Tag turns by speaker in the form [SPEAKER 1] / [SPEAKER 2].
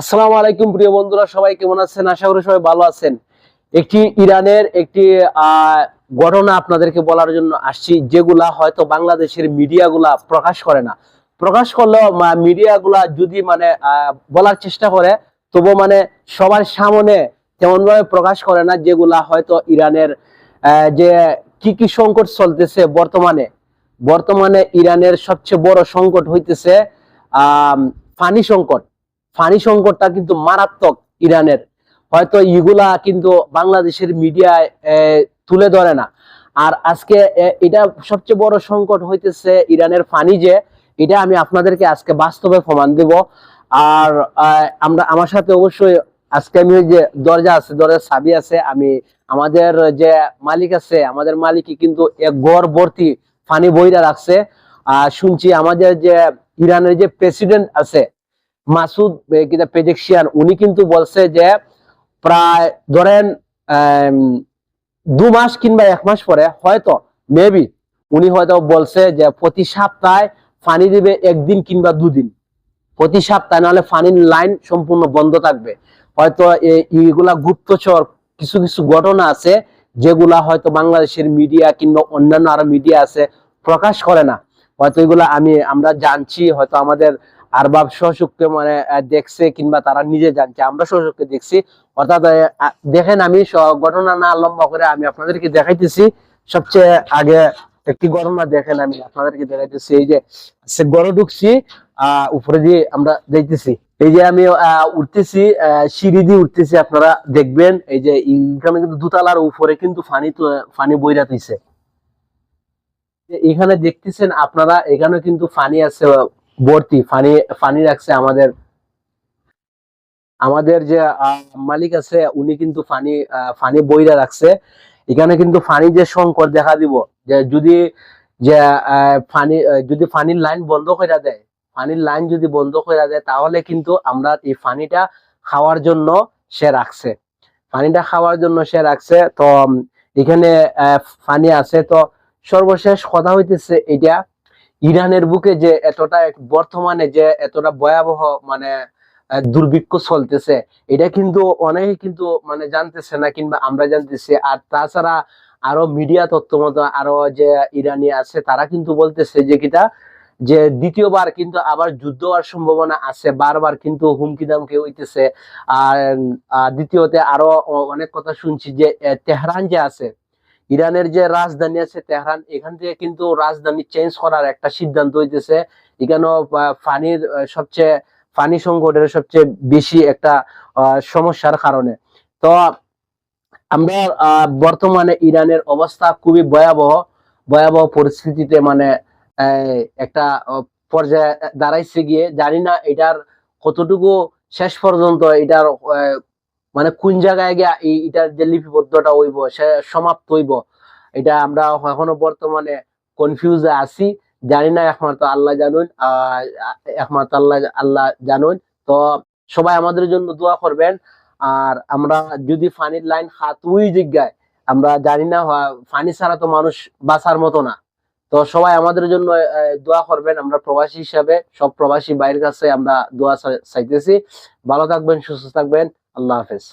[SPEAKER 1] আসসালামু আলাইকুম প্রিয় বন্ধুরা, সবাই কেমন আছেন? আশা করি সবাই ভালো আছেন। একটি ইরানের একটি ঘটনা আপনাদেরকে বলার জন্য আসছি, যেগুলা হয়তো বাংলাদেশের মিডিয়াগুলা প্রকাশ করে না। প্রকাশ করলেও মিডিয়াগুলা যদি মানে বলার চেষ্টা করে, তবু মানে সবার সামনে তেমন ভাবে প্রকাশ করে না, যেগুলা হয়তো ইরানের যে কি কি সংকট চলতেছে বর্তমানে। বর্তমানে ইরানের সবচেয়ে বড় সংকট হইতেছে পানি সংকট। পানি সংকটটা কিন্তু মারাত্মক ইরানের। হয়তো ইগুলা কিন্তু বাংলাদেশের মিডিয়ায় তুলে ধরে না। আর আজকে এটা সবচেয়ে বড় সংকট হইতেছে ইরানের পানি যে, এটা আমি আপনাদেরকে আজকে বাস্তবে প্রমাণ দেব। আর আমরা, আমার সাথে অবশ্যই আজকে আমি যে দরজা আছে, দরজার চাবি আছে, আমি, আমাদের যে মালিক আছে, আমাদের মালিকই কিন্তু এক গড় ভর্তি পানি বইরা রাখছে। আর শুনছি আমাদের যে ইরানের যে প্রেসিডেন্ট আছে মাসুদ পেজেকশিয়ান উনি কিন্তু বলছে যে প্রায় ধরেন দু মাস কিংবা এক মাস পরে হয়তো মেবি উনি হয়তো বলছে যে প্রতি সপ্তাহে পানি দিবে একদিন কিংবা দুদিন। প্রতি সপ্তাহে, নাহলে পানির লাইন সম্পূর্ণ বন্ধ থাকবে। হয়তো এইগুলা গুপ্তচর কিছু কিছু ঘটনা আছে, যেগুলা হয়তো বাংলাদেশের মিডিয়া কিংবা অন্যান্য আরও মিডিয়া আছে প্রকাশ করে না। হয়তো এগুলা আমি, আমরা জানছি, হয়তো আমাদের আরবাব সহযোগকে মানে দেখছে কিংবা তারা নিজে জানছে, আমরা সহযোগকে দেখছি। অর্থাৎ দেখেন আমি ঘটনা না লম্বা করে আমি আপনাদেরকে দেখাইতেছি। সবচেয়ে আগে একটি ঘটনা দেখেন আমি আপনাদেরকে দেখাইতেছি। এই যে, সে গড়ে ঢুকছি, আহ, উপরে দিয়ে আমরা যাইতেছি। এই যে আমি উঠতেছি সিঁড়ি দিয়ে উঠতেছি, আপনারা দেখবেন, এই যে এখানে কিন্তু দুতলার উপরে কিন্তু ফানি ফানি বইরা তুইছে। যে এখানে দেখতেছেন আপনারা এখানে কিন্তু ফানি আছে ভর্তি, ফানি ফানি রাখছে আমাদের। আমাদের যে মালিক আছে, উনি কিন্তু ফানি ফানি বইরা রাখছে। এখানে কিন্তু ফানি যে সংকট দেখা দিব, যে যদি, যে ফানি যদি ফানির লাইন বন্ধ করে দেয় পানির লাইন যদি বন্ধ করে দেয়, তাহলে কিন্তু আমরা এই পানিটা খাওয়ার জন্য সে রাখছে। পানিটা খাওয়ার জন্য সে রাখছে, তো এখানে পানি আছে। তো সর্বশেষ কথা হইতেছে এটা ইরানের বুকে যে এতটা বর্তমানে যে এতটা ভয়াবহ মানে দুর্ভিক্ষ চলতেছে, এটা কিন্তু অনেকে কিন্তু মানে জানতেছে না কিংবা আমরা জানতেছি। আর তাছাড়া আরও মিডিয়া তথ্য মতো আরও যে ইরানি আছে, তারা কিন্তু বলতেছে যে কিটা, যে দ্বিতীয়বার কিন্তু আবার যুদ্ধ হওয়ার সম্ভাবনা আছে, বারবার কিন্তু হুমকি দামকে হইতেছে। আর দ্বিতীয়তে আরও অনেক কথা শুনছি যে তেহরান যে আছে ইরানের যে রাজধানী আছে তেহরান, এখান থেকে কিন্তু রাজধানী চেঞ্জ করার একটা সিদ্ধান্ত হইতেছে। এখানেও পানির সবচেয়ে, পানি সংকটের সবচেয়ে বেশি একটা সমস্যার কারণে। তো আমরা বর্তমানে ইরানের অবস্থা খুবই ভয়াবহ ভয়াবহ পরিস্থিতিতে মানে একটা পর্যায়ে দাঁড়াইছে গিয়ে। জানি না এটার কতটুকু শেষ পর্যন্ত এটার মানে কোন জায়গায় গিয়ে এটার যে লিপিবদ্ধটা হইব, সে সমাপ্ত হইব, এটা আমরা এখনও বর্তমানে কনফিউজে আছি। জানি না, একমাত্র আল্লাহ জানুন একমাত্র আল্লাহ আল্লাহ জানুন। তো সবাই আমাদের জন্য দোয়া করবেন। আর আমরা যদি ফানির লাইন হাত ওই জায়গায় আমরা জানি না ফানি ছাড়া তো মানুষ বাঁচার মতো না। তো সবাই আমাদের জন্য দোয়া করবেন। আমরা প্রবাসী হিসাবে, সব প্রবাসী বাইরের কাছে আমরা দোয়া চাই- চাইতেছি। ভালো থাকবেন, সুস্থ থাকবেন। আল্লাহ হাফেজ